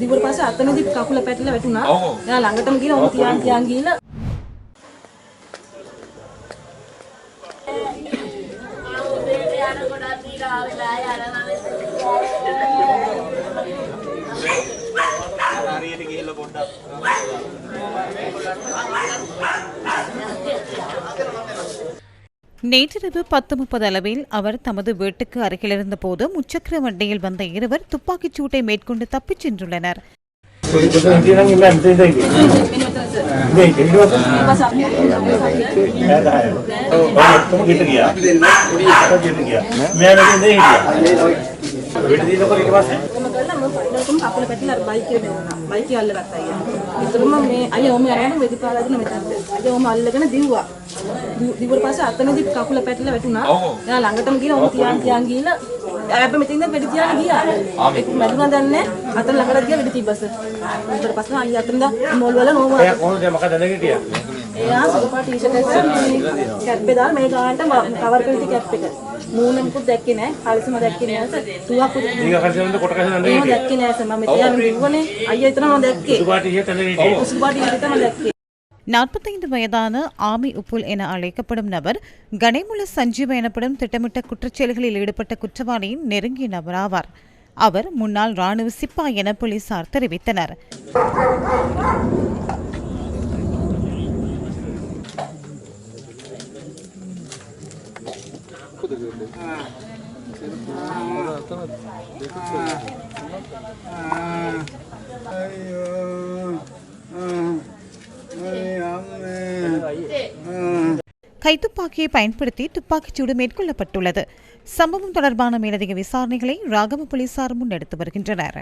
දිවුර පස්සේ අතනදි කකුල පැටලලා වැටුණා. එයා ළඟටම ගිහලා ඔහු තියාන් තියාන් ගිහලා හරියට ගිහිල්ලා පොඩ්ඩක් நேற்றிரவு பத்து முப்பது அளவில் அவர் தமது வீட்டுக்கு அருகிலிருந்த போது முச்சக்கர வண்டியில் வந்த இருவர் துப்பாக்கிச் சூட்டை மேற்கொண்டு தப்பிச் சென்றுள்ளனர் బైక్ వాళ్ళు అయ్యో දිවුර පස්සේ අතනදි කකුල පැටලලා වැටුණා. එයා ළඟටම ගිහලා ඔන්න තියන් තියන් ගිහලා ඇබ්බ මෙතනින්ද වෙඩි තියලා ගියා. මැදුණා දන්නේ අත ළඟට ගියා වෙඩි තිබ්බස. ඊට පස්සේ අයියා අතනද මොල් වල නෝම. එයා කොහොමද මකද නැගිටියා? එයා සුපා ටී-ෂර්ට් එක කැප්පේ දාලා මේ ගානට කවර් කරලා තිය කැප් එක. මූණ මුකුත් දැක්කේ නැහැ. කල්සම දැක්කේ නැහැ. තුවක් උත්. ඊග කල්සමද කොට කල්සම දැක්කේ නැහැ. දැක්කේ නැහැ. මම මෙතන ගිහුවනේ. අයියා එතන මම දැක්කේ. සුපාටි හිතන නේද? සුපාටි හිතන දැක්කේ. நாற்பத்தைந்து வயதான ஆமி உப்புல் என அழைக்கப்படும் நபர் கனைமுல சஞ்சீவ எனப்படும் திட்டமிட்ட குற்றச்செயல்களில் ஈடுபட்ட குற்றவாளியின் நெருங்கிய நபராவார். அவர் முன்னாள் ராணுவ சிப்பா என போலீசார் தெரிவித்தனர். கைத்துப்பாக்கியை பயன்படுத்தி துப்பாக்கிச்சூடு மேற்கொள்ளப்பட்டுள்ளது. சம்பவம் தொடர்பான மேலதிக விசாரணைகளை ராகம போலீசார் முன்னெடுத்து வருகின்றனர்.